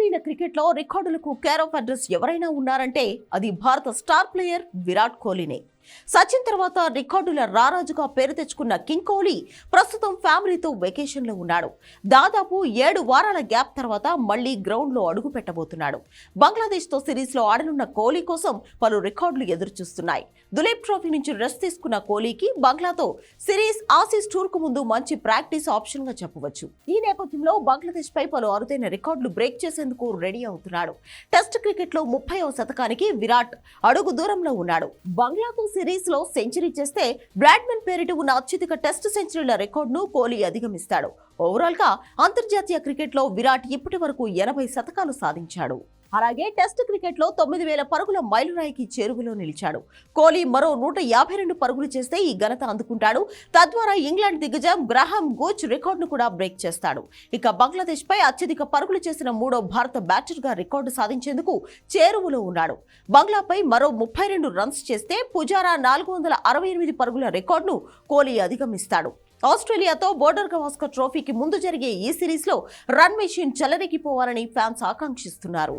సమకాలీన క్రికెట్లో రికార్డులకు care of address ఎవరైనా ఉన్నారంటే అది భారత స్టార్ ప్లేయర్ విరాట్ కోహ్లీనే. సచిన్ తర్వాత రికార్డుల రారాజుగా పేరు తెచ్చుకున్న కింగ్ కోహ్లీ ప్రస్తుతం ఫ్యామిలీతో వెకేషన్లో ఉన్నాడు. దాదాపు ఏడు వారాల గ్యాప్ తర్వాత మళ్ళీ గ్రౌండ్లో అడుగు పెట్టబోతున్నాడు బంగ్లాదేశ్తో సిరీస్లో ఆడనున్న కోహ్లీ కోసం పలు రికార్డులు ఎదురుచూస్తున్నాయి. దులీప్ ట్రోఫీ నుంచి రెస్ట్ తీసుకున్న కోహ్లీకి బంగ్లాతో సిరీస్ ఆసీస్ టూర్కు ముందు మంచి ప్రాక్టీస్ ఆప్షన్గా చెప్పవచ్చు. ఈ నేపథ్యంలో బంగ్లాదేశ్ పై పలు అరుదైన రికార్డులు బ్రేక్ చేసేందుకు రెడీ అవుతున్నాడు. టెస్ట్ క్రికెట్లో ముప్పైవ శతకానికి విరాట్ అడుగు దూరంలో ఉన్నాడు. బంగ్లాతో సిరీస్లో సెంచరీ చేస్తే బ్రాడ్మన్ పేరిట ఉన్న అత్యధిక టెస్ట్ సెంచరీల రికార్డును కోహ్లీ అధిగమిస్తాడు. ఓవరాల్గా అంతర్జాతీయ క్రికెట్లో విరాట్ ఇప్పటి వరకు ఎనభై శతకాలు సాధించాడు. అలాగే టెస్ట్ క్రికెట్లో తొమ్మిది వేల పరుగుల మైలురాయికి చేరువలో నిలిచాడు. కోహ్లీ మరో నూట యాభై రెండు పరుగులు చేస్తే ఈ ఘనత అందుకుంటాడు. తద్వారా ఇంగ్లాండ్ దిగ్గజం గ్రహాం గోచ్ రికార్డును కూడా బ్రేక్ చేస్తాడు. ఇక బంగ్లాదేశ్ పై అత్యధిక పరుగులు చేసిన మూడో భారత బ్యాటర్గా రికార్డు సాధించేందుకు చేరువలో ఉన్నాడు. బంగ్లాపై మరో ముప్పై రెండు రన్స్ చేస్తే పుజారా నాలుగు వందల అరవై ఎనిమిది పరుగుల రికార్డును కోహ్లీ అధిగమిస్తాడు. ఆస్ట్రేలియాతో బోర్డర్ గవాస్కర్ ట్రోఫీకి ముందు జరిగే ఈ సిరీస్లో రన్ మెషిన్ చెలరెగిపోవాలని ఫ్యాన్స్ ఆకాంక్షిస్తున్నారు.